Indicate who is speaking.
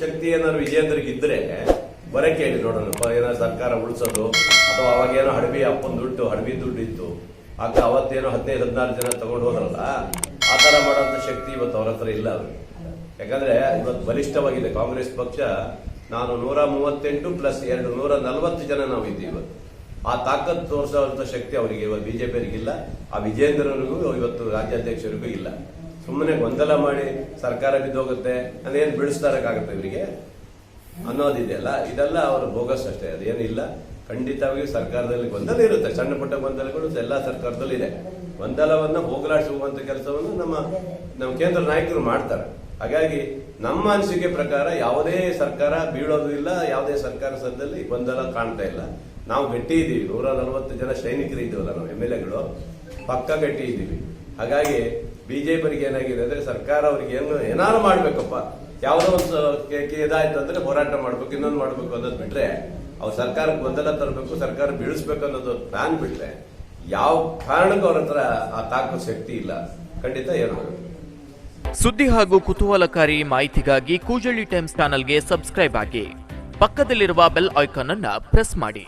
Speaker 1: ಶಕ್ತಿ ಏನಾದ್ರು ವಿಜೇಂದ್ರಿಗೆ ಇದ್ರೆ ಬರಕ್ಕೆ ಹೇಳಿ ನೋಡೋಣ ಬ- ಏನಾದ್ರು ಸರ್ಕಾರ ಉಳಿಸೋದು, ಅಥವಾ ಅವಾಗೇನೋ ಹಡಬಿ ಅಪ್ಪನ ದುಡ್ಡು ಹಡಬಿ ದುಡ್ಡು ಇತ್ತು. ಆಗ ಅವತ್ತೇನೋ ಹದಿನೈದು, ಹದಿನಾರು ಜನ ತಗೊಂಡು ಹೋದ್ರಲ್ಲ, ಆ ಥರ ಮಾಡೋಂಥ ಶಕ್ತಿ ಇವತ್ತು ಅವ್ರ ಹತ್ರ ಇಲ್ಲ ಯಾಕಂದ್ರೆ ಇವತ್ತು ಬಲಿಷ್ಠವಾಗಿದೆ. ಕಾಂಗ್ರೆಸ್ ಪಕ್ಷ, ನಾನು ನೂರ ಮೂವತ್ತೆಂಟು ಪ್ಲಸ್ ಎರಡು, ನೂರ ನಲವತ್ತು ಜನ ನಾವು ಇದ್ದೀವಿ ಇವತ್ತು. ಆ ತಾಕತ್ ತೋರಿಸುವಂತ ಶಕ್ತಿ ಅವರಿಗೆ ಇವತ್ತು ಬಿಜೆಪಿಯವರಿಗಿಲ್ಲ, ಆ ವಿಜೇಂದ್ರವರಿಗೂ ಇವತ್ತು ರಾಜ್ಯಾಧ್ಯಕ್ಷರಿಗೂ ಇಲ್ಲ. ಸುಮ್ಮನೆ ಗೊಂದಲ ಮಾಡಿ ಸರ್ಕಾರ ಬಿದ್ದೋಗುತ್ತೆ, ಅದೇನು ಬಿಡಿಸ್ತಾರಕ್ಕಾಗುತ್ತೆ ಇವರಿಗೆ? ಅನ್ನೋದಿದೆಯಲ್ಲ, ಇದೆಲ್ಲ ಅವರು ಬೋಗಸ್ ಅಷ್ಟೇ, ಅದೇನಿಲ್ಲ. ಖಂಡಿತವಾಗಿ ಸರ್ಕಾರದಲ್ಲಿ ಗೊಂದಲ ಇರುತ್ತೆ, ಸಣ್ಣ ಪುಟ್ಟ ಗೊಂದಲಗಳು ಎಲ್ಲ ಸರ್ಕಾರದಲ್ಲಿ ಇದೆ. ಗೊಂದಲವನ್ನು ಹೋಗಲಾಡಿಸುವಂತ ಕೆಲಸವನ್ನು ನಮ್ಮ ನಮ್ಮ ಕೇಂದ್ರ ನಾಯಕರು ಮಾಡ್ತಾರೆ. ಹಾಗಾಗಿ ನಮ್ಮ ಅನಿಸಿಕೆ ಪ್ರಕಾರ ಯಾವುದೇ ಸರ್ಕಾರ ಬೀಳೋದು ಇಲ್ಲ, ಯಾವುದೇ ಸರ್ಕಾರ ಸದ್ದಲ್ಲಿ ಗೊಂದಲ ಕಾಣ್ತಾ ಇಲ್ಲ. ನಾವು ಗಟ್ಟಿ ಇದ್ದೀವಿ, ನೂರ ನಲವತ್ತು ಜನ ಸೈನಿಕರು ಇದ್ದೀವಲ್ಲ ನಾವು ಎಂ ಎಲ್ ಎಗಳು, ಪಕ್ಕ ಗಟ್ಟಿ ಇದ್ದೀವಿ. ಹಾಗಾಗಿ ಬಿಜೆಪಿಯವರಿಗೆ ಏನಾಗಿದೆ ಅಂದ್ರೆ ಸರ್ಕಾರ ಅವ್ರಿಗೆ ಏನು ಏನಾದ್ರು ಮಾಡ್ಬೇಕಪ್ಪ. ಯಾವುದೋ ಒಂದು ಇದಾಯ್ತು ಅಂದ್ರೆ ಹೋರಾಟ ಮಾಡ್ಬೇಕು, ಇನ್ನೊಂದು ಮಾಡ್ಬೇಕು ಅನ್ನೋದು ಬಿಟ್ರೆ ಅವ್ರು ಸರ್ಕಾರಕ್ಕೆ ಗೊಂದಲ ತರಬೇಕು, ಸರ್ಕಾರ ಬೀಳಿಸ್ಬೇಕು ಅನ್ನೋದು ಪ್ಲಾನ್ ಬಿಟ್ರೆ ಯಾವ ಕಾರಣಕ್ಕೂ ಅವ್ರ ಹತ್ರ ಆ ತಾಕು ಶಕ್ತಿ ಇಲ್ಲ. ಖಂಡಿತ ಏನು
Speaker 2: ಸುದ್ದಿ ಹಾಗೂ ಕುತೂಹಲಕಾರಿ ಮಾಹಿತಿಗಾಗಿ ಕೂಜಳ್ಳಿ ಟೈಮ್ಸ್ ಚಾನಲ್ಗೆ ಸಬ್ಸ್ಕ್ರೈಬ್ ಆಗಿ. ಪಕ್ಕದಲ್ಲಿರುವ ಬೆಲ್ ಐಕಾನ್ ಅನ್ನ ಪ್ರೆಸ್ ಮಾಡಿ.